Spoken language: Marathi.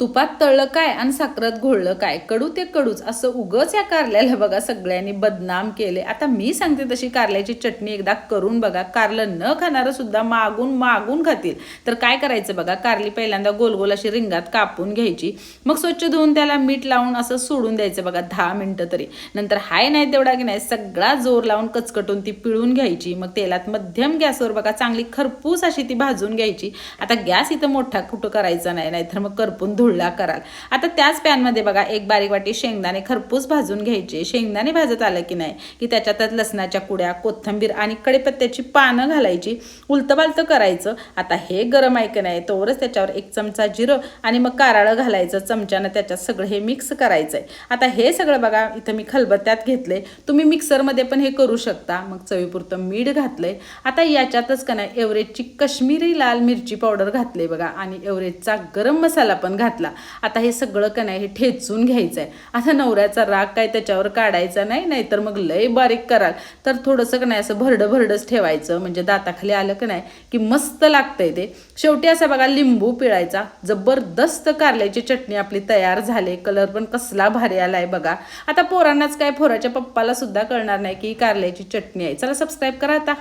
तुपात तळलं काय आणि साखरात घोळलं काय? कडू ते कडूच. असं उगच या कारल्याला बघा सगळ्यांनी बदनाम केले. आता मी सांगते तशी कारल्याची चटणी एकदा करून बघा. कारलं न खाणारं सुद्धा मागून मागून खातील. तर काय करायचं बघा? कारली पहिल्यांदा गोल गोल अशी रिंगात कापून घ्यायची. मग स्वच्छ धुवून त्याला मीठ लावून असं सोडून द्यायचं बघा दहा मिनटं तरी. नंतर हाय नाही तेवढा की नाही सगळा जोर लावून कचकटून ती पिळून घ्यायची. मग तेलात मध्यम गॅसवर बघा चांगली खरपूस अशी ती भाजून घ्यायची. आता गॅस इथं मोठा कुठं करायचा नाही नाहीतर मग करपून धुळला कराल. आता त्याच पॅनमध्ये बघा एक बारीक वाटी शेंगदाणे खरपूस भाजून घ्यायचे. शेंगदाणे भाजत आलं की नाही की त्याच्यातच लसणाच्या कुड्या कोथिंबीर आणि कडेपत्त्याची पानं घालायची. उलतं करायचं. आता हे गरम आहे नाही तोवरच त्याच्यावर एक चमचा जिरं आणि मग कारळं घालायचं. चमच्यानं त्याच्यात सगळं हे मिक्स करायचंय. आता हे सगळं बघा इथं मी खलबत्त्यात घेतले तुम्ही मिक्सरमध्ये पण हे करू शकता. मग चवीपुरतं मीठ घातलंय. आता याच्यातच का नाही एव्हरेजची कश्मीरी लाल मिरची पावडर घातले बघा. आणि एव्हरेजचा गरम मसाला पण घातला आता हे सगळं का नाही हे ठेचून घ्यायचं आहे आता नवऱ्याचा राग काय त्याच्यावर काढायचा नाही नाहीतर मग लय बारीक कराल. तर थोडंसं का नाही असं भरडं भरडंच ठेवायचं. म्हणजे दाताखाली आलं का नाही की मस्त लागतंय ते. शेवटी असं बघा लिंबू पिळायचा. जबरदस्त कारल्याची चटणी आपली तयार झाली. कलर पण कसला भारी आलाय बघा. आता पोरांनाच काय पोराच्या पप्पाला सुद्धा कळणार नाही की कारल्याची चटणी आहे. चला सबस्क्राईब करा आता.